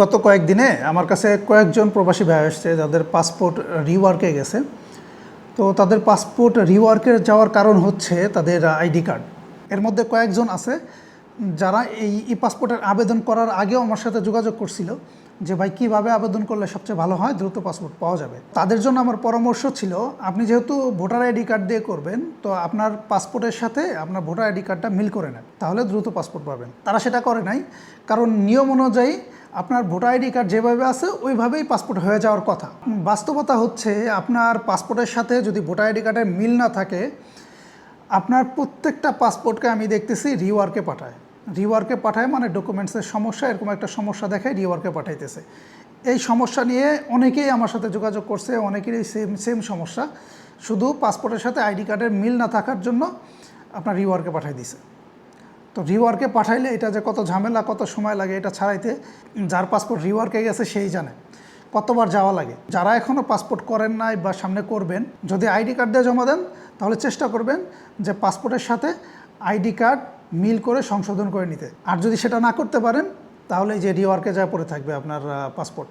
গত কয়েকদিনে আমার কাছে কয়েকজন প্রবাসী ভাই আসছে, যাদের পাসপোর্ট রিওয়ার্কে গেছে। তো তাদের পাসপোর্ট রিওয়ার্কে যাওয়ার কারণ হচ্ছে তাদের আইডি কার্ড। এর মধ্যে কয়েকজন আছে যারা এই ই পাসপোর্টের আবেদন করার আগেও আমার সাথে যোগাযোগ করছিল যে, ভাই, কীভাবে আবেদন করলে সবচেয়ে ভালো হয়? দ্রুত পাসপোর্ট পাওয়া যাবে। তাদের জন্য আমার পরামর্শ ছিল, আপনি যেহেতু ভোটার আইডি কার্ড দিয়ে করবেন, তো আপনার পাসপোর্টের সাথে আপনার ভোটার আইডি কার্ডটা মিল করে নেন। তাহলে দ্রুত পাসপোর্ট পাবেন। তারা সেটা করে নাই। কারণ নিয়ম অনুযায়ী আপনার ভোটার আইডি কার্ড যেভাবে আছে, ওইভাবেই পাসপোর্ট হয়ে যাওয়ার কথা। বাস্তবতা হচ্ছে, আপনার পাসপোর্টের সাথে যদি ভোটার আইডি কার্ডের মিল না থাকে, আপনার প্রত্যেকটা পাসপোর্টকে আমি দেখতেছি রিওয়ার্কে পাঠায়। রিওয়ার্কে পাঠায় মানে ডকুমেন্টসের সমস্যা, এরকম একটা সমস্যা দেখায় রিওয়ার্কে পাঠাইতেছে। এই সমস্যা নিয়ে অনেকেই আমার সাথে যোগাযোগ করছে, অনেকেরই সেম সেম সমস্যা। শুধু পাসপোর্টের সাথে আইডি কার্ডের মিল না থাকার জন্য আপনার রিওয়ার্কে পাঠাই দিছে। তো রিওয়ার্কে পাঠাইলে এটা যে কত ঝামেলা, কত সময় লাগে এটা ছাড়াইতে যার পাসপোর্ট রিওয়ার্কে গেছে সেই জানে। কতবার যাওয়া লাগে? যারা এখনও পাসপোর্ট করেন নাই বা সামনে করবেন, যদি আইডি কার্ড দিয়ে জমা দেন, তাহলে চেষ্টা করবেন যে পাসপোর্টের সাথে আইডি কার্ড মিল করে সংশোধন করে নিতে। আর যদি সেটা না করতে পারেন, তাহলে যে রিওয়ার্কে যা পড়ে থাকবে আপনার পাসপোর্ট